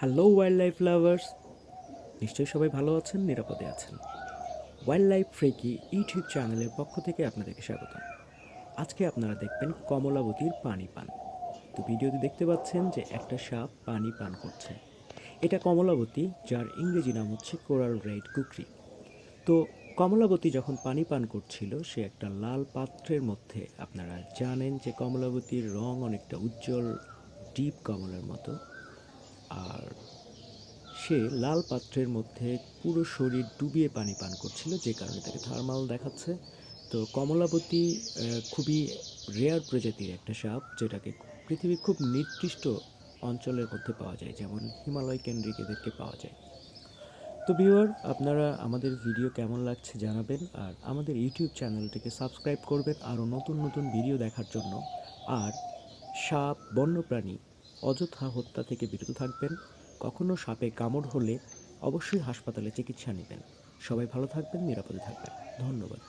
Hello wild life lovers. নিশ্চয়ই সবাই ভালো আছেন, নিরাপদে আছেন। ওয়াইল্ড লাইফ ফ্রেকি ইউটিউব চ্যানেলের পক্ষ থেকে আপনাদেরকে স্বাগত আজকে আপনারা দেখবেন কমলাবতীর পানি পান। তো ভিডিওতে দেখতে পাচ্ছেন যে একটা সাপ পানি পান করছে। এটা কমলাবতী, যার ইংরেজি নাম হচ্ছে কোরাল রেড কুকরি। তো কমলাবতী যখন পানি পান করছিল, সে একটা লাল পাত্রের মধ্যে, আপনারা জানেন যে কমলাবতীর রং অনেকটা উজ্জ্বল, ডিপ কমলার মতো। আর সে লাল পাত্রের মধ্যে পুরো শরীর ডুবিয়ে পানি পান করছিল, যে কারণে তাকে থার্মাল দেখাচ্ছে। তো কমলাবতী খুবই রেয়ার প্রজাতির একটা সাপ, যেটাকে পৃথিবীর খুব নির্দিষ্ট অঞ্চলের মধ্যে পাওয়া যায়, যেমন হিমালয় কেন্দ্রিক এদেরকে পাওয়া যায়। তো ভিউয়ার আপনারা আমাদের ভিডিও কেমন লাগছে জানাবেন, আর আমাদের ইউটিউব চ্যানেলটিকে সাবস্ক্রাইব করবেন আরও নতুন নতুন ভিডিও দেখার জন্য। আর সাপ, বন্যপ্রাণী অযথা হত্যা থেকে বিরত থাকবেন, কখনো সাপে কামড় হলে অবশ্যই হাসপাতালে চিকিৎসা নেবেন। সবাই ভালো থাকবেন, নিরাপদে থাকবেন। ধন্যবাদ।